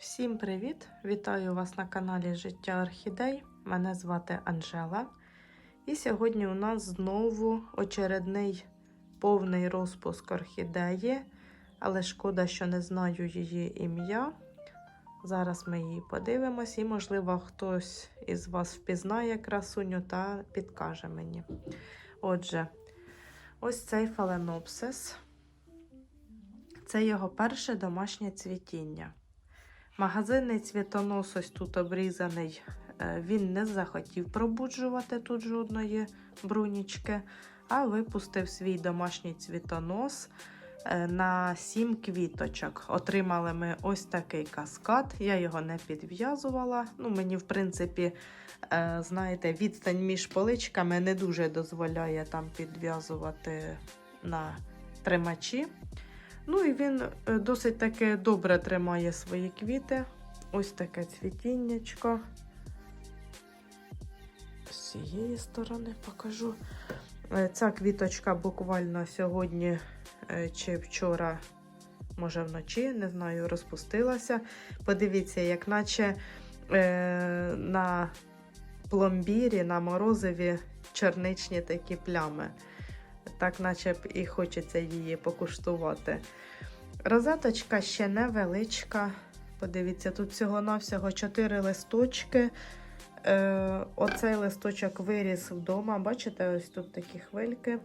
Всім привіт! Вітаю вас на каналі Життя Орхідей. Мене звати Анжела. І сьогодні у нас знову очередний повний розпуск орхідеї, але шкода, що не знаю її ім'я. Зараз ми її подивимось, і, можливо, хтось із вас впізнає красуню та підкаже мені. Отже, ось цей фаленопсис. Це його перше домашнє цвітіння. Магазинний цвітонос ось тут обрізаний. е, Він не захотів пробуджувати тут жодної брунічки, а випустив свій домашній цвітонос е, на 7 квіточок. Отримали ми ось такий каскад. Я його не підв'язувала. Ну, Мені, в принципі, е, знаєте, відстань між поличками не дуже дозволяє там підв'язувати на тримачі. Ну і він е, досить таки добре тримає свої квіти. Ось таке цвітіннячко. З цієї сторони покажу. Е, Ця квіточка буквально сьогодні е, чи вчора, може вночі, не знаю, розпустилася. Подивіться, як наче на пломбірі, на морозиві чорничні такі плями. Так, наче б і хочеться її покуштувати. Розеточка ще невеличка. Подивіться, тут всього-навсього 4 листочки. Е, оцей листочок виріс вдома. Бачите, ось тут такі хвильки.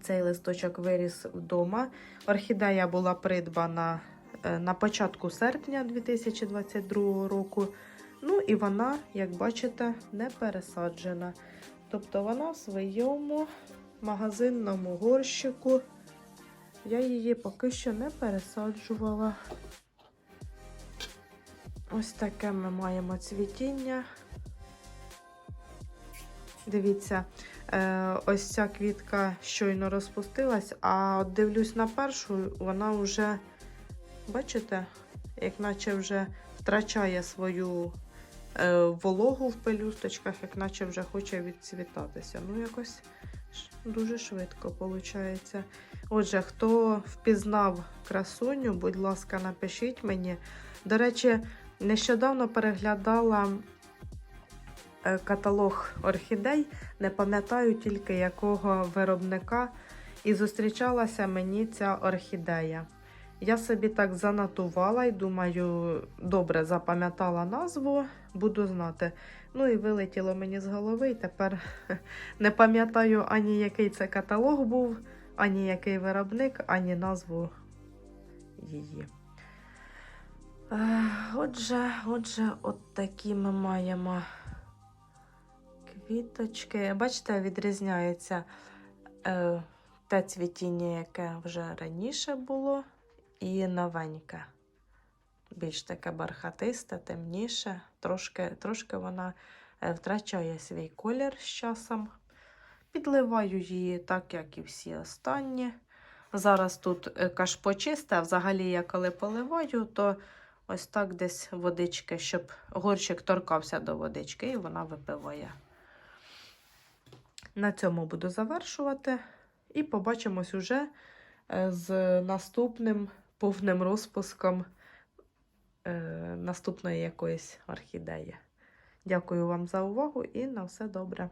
Цей листочок виріс вдома. Орхідея була придбана е, на початку серпня 2022 року. Ну і вона, як бачите, не пересаджена. Тобто вона в своєму магазинному горщику. Я її поки що не пересаджувала. Ось таке ми маємо цвітіння. Дивіться, е, ось ця квітка щойно розпустилась, а от дивлюсь на першу, вона вже, бачите, як наче вже втрачає свою е, вологу в пелюсточках, як наче вже хоче відцвітатися. Ну, якось дуже швидко виходить. Отже, хто впізнав красуню, будь ласка, напишіть мені. До речі, нещодавно переглядала е, каталог орхідей, не пам'ятаю тільки якого виробника, і зустрічалася мені ця орхідея. Я собі так занотувала і думаю, добре запам'ятала назву, буду знати. Ну і вилетіло мені з голови, і тепер не пам'ятаю ані який це каталог був, ані який виробник, ані назву її. Отже, отже, от такі ми маємо квіточки. Бачите, відрізняється е, те цвітіння, яке вже раніше було, і новеньке. Більш таке бархатисте, темніше. Трошки, трошки вона е, втрачає свій колір з часом. Підливаю її так, як і всі останні. Зараз тут е, кашпо а взагалі я коли поливаю, то ось так десь водички, щоб горщик торкався до водички, і вона випиває. На цьому буду завершувати. І побачимось уже е, з наступним повним розпуском е, наступної якоїсь орхідеї. Дякую вам за увагу і на все добре.